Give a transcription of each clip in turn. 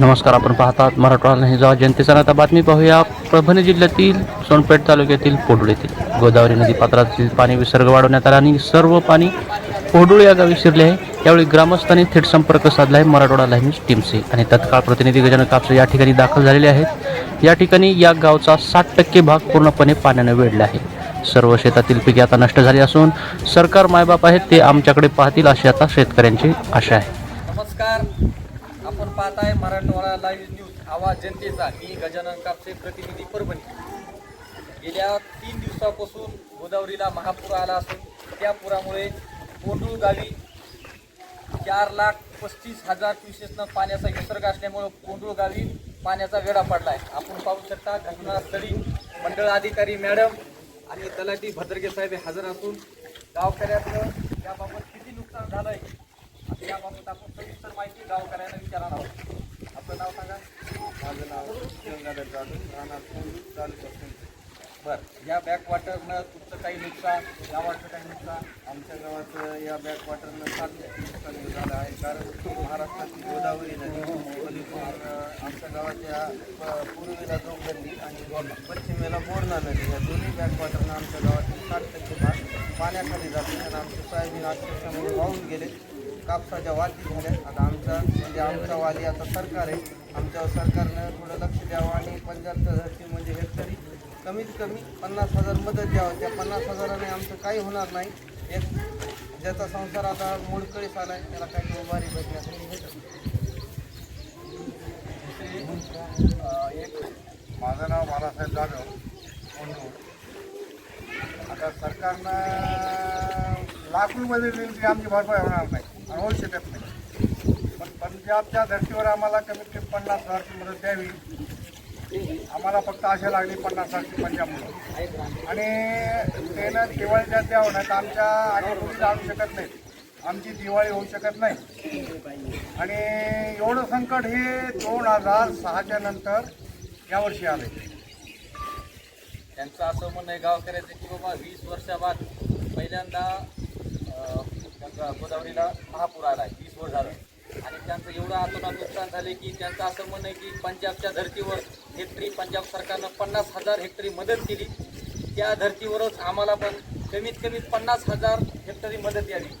नमस्कार आपण पाहतात मराठवाडा नाही जनतेचा आता बातमी पाहूया. परभणी जिल्ह्यातील सोनपेठ तालुक्यातील पोडुळ येथील. गोदावरी नदी पात्रातील पाणी विसर्ग वाढवण्यात आला आणि सर्व पाणी पोडुळ या गावी शिरले आहे. यावेळी ग्रामस्थांनी थेट संपर्क साधला आहे मराठवाडा लाईव्ह टीमशी आणि तत्काळ प्रतिनिधी गजानन कापसे या ठिकाणी दाखल झालेले आहेत. या ठिकाणी या गावचा साठ टक्के भाग पूर्णपणे पाण्याने वेढला आहे. सर्व शेतातील पिके आता नष्ट झाली असून सरकार मायबाप आहेत ते आमच्याकडे पाहतील अशी आता शेतकऱ्यांची आशा आहे. नमस्कार. आपण पाहत आहे मराठवाडा लाईव्ह न्यूज आवाज जनतेचा. मी गजानन कापसे प्रतिनिधी परभणी. गेल्या तीन दिवसापासून गोदावरीला महापूर आला असून त्या पुरामुळे कोंडूळ गावी चार लाख पस्तीस हजार क्युसेसनं पाण्याचा विसर्ग असल्यामुळं कोंडूळ गावी पाण्याचा वेढा पडला आहे आपण पाहू शकता घटनास्थळी मंडळ अधिकारी मॅडम आणि तलाठी भद्रगे साहेब हे हजर असून गावकऱ्यातलं याबाबत किती नुकसान झालं आहे याबाबत आपण माहिती गावकऱ्यांना विचारणार आहोत. आपलं नाव सांगा. माझं नाव गंगाधर जाधव राहणार कोंडूळ तालुका बरं या बॅकवॉटरनं तुमचं काही नुकसान गावाचं काही नुकसान? आमच्या गावाचं या बॅकवॉटरनं फार नुकसान झालं आहे. कारण महाराष्ट्राची गोदावरी नदी पलीकडून अं, आमच्या गावाच्या प- पूर्वेला जोगदंडी आणि पश्चिमेला बोरणा नदी या दोन्ही बॅकवॉटरनं आमच्या गावातील साठ टक्के भाग पाण्याखाली जाते. आणि आमचे सोयाबीन अक्षरशः वाहून गेले. कापसाच्या वाती झाल्या आता आमचा म्हणजे आमचा वाली आता सरकार आहे. आमच्यावर सरकारनं थोडं लक्ष द्यावं आणि पंजाबच्या धरती म्हणजे हेक्टरी कमीत कमी पन्नास हजार मदत द्यावं. त्या पन्नास हजाराने आमचं काही होणार नाही. एक ज्याचा संसार आता मोडकळीस आहे त्याला काही उभारी भेटण्यासाठी भेटत एक माझं नाव बाळासाहेब जाधव. आता सरकारनं लाख रुपये दिले आमची भरपाई होणार नाही. होऊ शकत नाही. पण पंजाबच्या धर्तीवर आम्हाला कमीत कमी पन्नास हजारची मदत द्यावी. आम्हाला फक्त आशा लागली पन्नास हजारची पंजाबमुळं आणि त्यानं दिवाळीच्या द्यावं नाही तर आमच्या आधी आणू शकत नाही. आमची दिवाळी होऊ शकत नाही. आणि एवढं संकट हे दोन हजार सहाच्या नंतर यावर्षी आले त्यांचं असं म्हणणं आहे गावकऱ्याचं की बाबा वीस वर्षाबाद पहिल्यांदा गोदावरीला महापूर आला वीस वर झालं. आणि त्यांचं एवढं आतोनात नुकसान झाले की त्यांचं असं म्हणणं आहे की पंजाबच्या धर्तीवर हेक्टरी पंजाब सरकारनं पन्नास हजार हेक्टरी मदत केली. त्या धर्तीवरच आम्हाला पण कमीत कमी पन्नास हजार हेक्टरी मदत द्यावी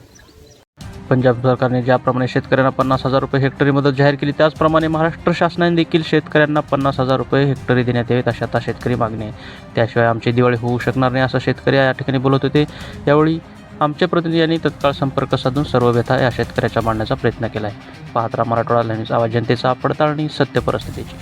पंजाब सरकारने ज्याप्रमाणे शेतकऱ्यांना पन्नास हजार रुपये हेक्टरी मदत जाहीर केली त्याचप्रमाणे महाराष्ट्र शासनाने देखील शेतकऱ्यांना पन्नास हजार रुपये हेक्टरी देण्यात यावेत अशा आता शेतकरी मागणी आहे. त्याशिवाय आमची दिवाळी होऊ शकणार नाही असं शेतकरी या ठिकाणी बोलत होते. यावेळी आमच्या प्रतिनिधींनी तत्काळ संपर्क साधून सर्व व्यथा या शेतकऱ्याच्या मांडण्याचा प्रयत्न केला आहे पाहत राहा मराठवाडा लाईव्ह आवाज जनतेचा पडताळणी सत्य परिस्थितीची.